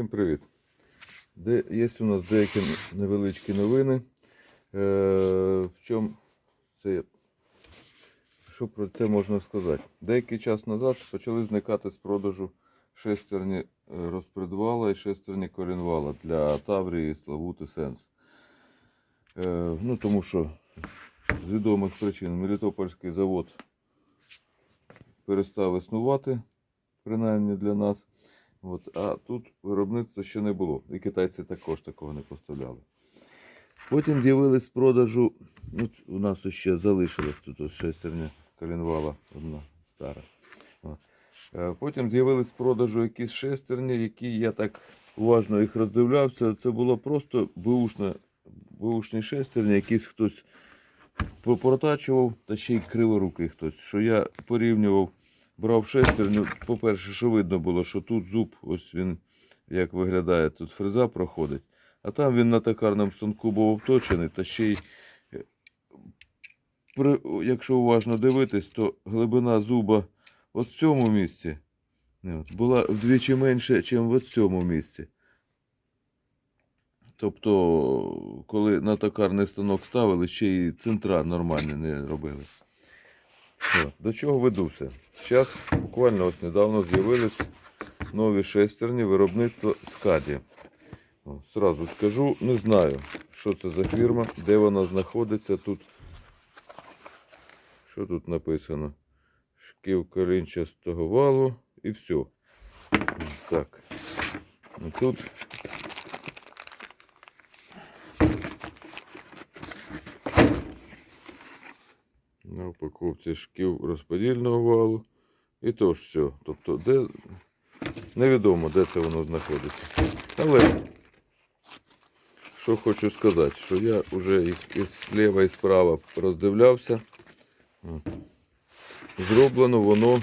Всім привіт. Де, є у нас деякі невеличкі новини. Е, в чому це, що про це можна сказати? Деякий час назад почали зникати з продажу шестерні е, розпредвала і шестерні корінвала для Таврії, Славути, Сенс. Е, ну, тому що з відомих причин Мелітопольський завод перестав існувати, принаймні для нас. От, а тут виробництва ще не було. І китайці також такого не поставляли. Потім з'явились з продажу. Ну, ц- у нас ще залишилась тут шестерня коленвала одна стара. От. Е, Потім з'явились з продажу якісь шестерні, які я так уважно їх роздивлявся. Це було просто бушне, бушні шестерні, якісь хтось попротачував, та ще й криворукий хтось. Що я порівнював брав шестерню, по-перше, що видно було, що тут зуб, ось він як виглядає, тут фреза проходить. А там він на токарному станку був обточений, та ще й, е, якщо уважно дивитись, то глибина зуба от в цьому місці була вдвічі менше, ніж в цьому місці. Тобто, коли на токарний станок ставили, ще й центра нормально не робили. До чого ведуся? Зараз буквально ось недавно з'явились нові шестерні виробництва Скаді. Сразу скажу, не знаю, що це за фірма, де вона знаходиться тут. Що тут написано? Шків корінчастого валу і все. Так. Тут На упаковці шків розподільного валу. І то ж все. Тобто, де невідомо, де це воно знаходиться. Але що хочу сказати, що я вже їх із сліва і справа роздивлявся. Зроблено воно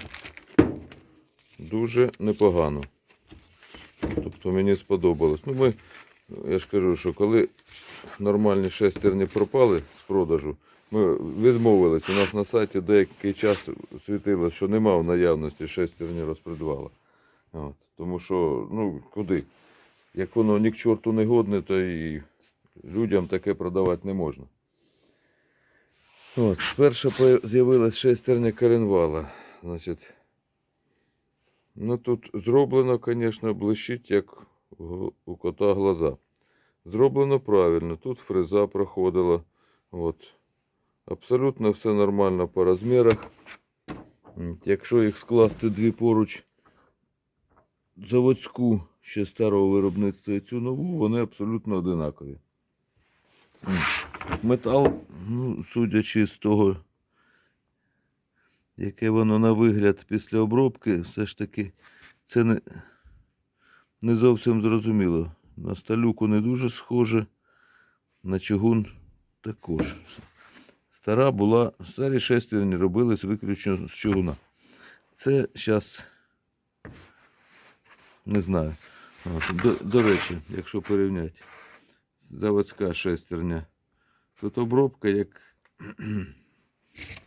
дуже непогано. Тобто мені сподобалось. Ну, ми, я ж кажу, що коли нормальні шестерні пропали з продажу, ми відмовились. У нас на сайті деякий час світило, що нема в наявності шестерні розпредвала. От. Тому що, ну, куди? Як воно ні к чорту не годне, то і людям таке продавати не можна. От, перша з'явилась шестерня коленвала. Ну тут зроблено, звісно, блищить, як у кота глаза. Зроблено правильно. Тут фреза проходила. От. Абсолютно все нормально по розмірах. Якщо їх скласти дві поруч заводську ще старого виробництва і цю нову, вони абсолютно одинакові. Метал, ну, судячи з того, яке воно на вигляд після обробки, все ж таки це не, не зовсім зрозуміло. На сталюку не дуже схоже, на чугун також. Стара була, старі шестерні робились виключно з чугуна. Це зараз не знаю. До, до речі, якщо порівняти заводська шестерня, тут обробка як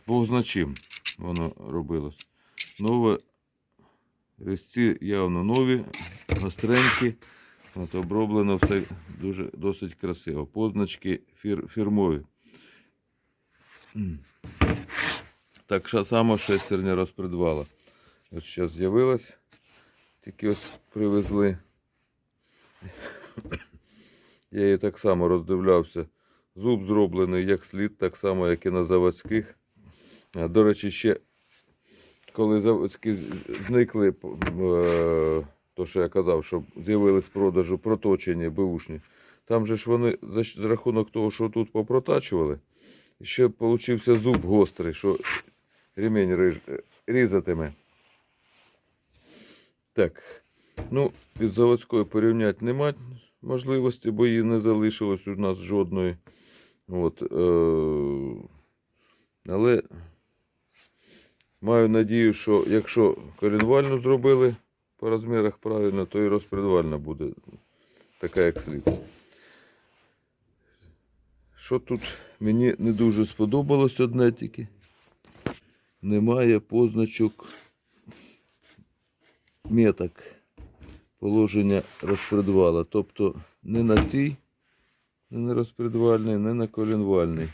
Бог зна чим воно робилось. Нове різці явно нові, гостренькі. От, оброблено все дуже досить красиво. Позначки фір, фірмові. Так само шестерня розпредвала. От зараз з'явилась. Тільки ось привезли. Я її так само роздивлявся. Зуб зроблений як слід, так само, як і на заводських. До речі, ще коли заводські зникли, е, то що я казав, що з'явились продажу проточені беушні. Там же ж вони за рахунок того, що тут попротачували, ще получився зуб гострий, що ремінь різатиме. Так. Ну, від заводської порівняти нема можливості, бо її не залишилось у нас жодної. От, е- але маю надію, що якщо корінвальну зробили по розмірах правильно, то і розпредвальна буде така, як слід. Що тут мені не дуже сподобалось одне тільки. Немає позначок меток. положення розпредвала. Тобто не на цій, не на розпредвальний, не на колінвальний.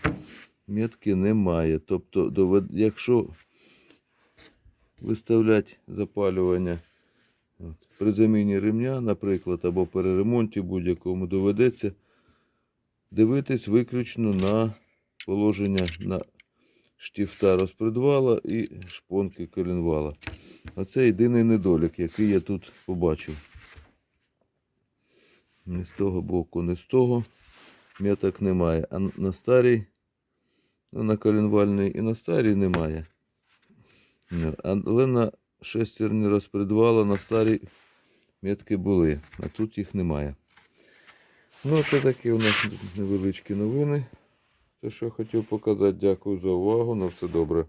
Метки немає. Тобто, якщо виставляти запалювання при заміні ремня, наприклад, або при ремонті будь-якому доведеться дивитись виключно на положення на штифта розпредвала і шпонки колінвала. Оце єдиний недолік, який я тут побачив. Ні з того боку, ні з того. Меток немає. А на старій, ну, на колінвальній і на старій немає. Але на шестерні розпредвала на старій метки були, а тут їх немає. Ну, це такі у нас невеличкі новини. Те, що я хотів показати. Дякую за увагу. На все добре.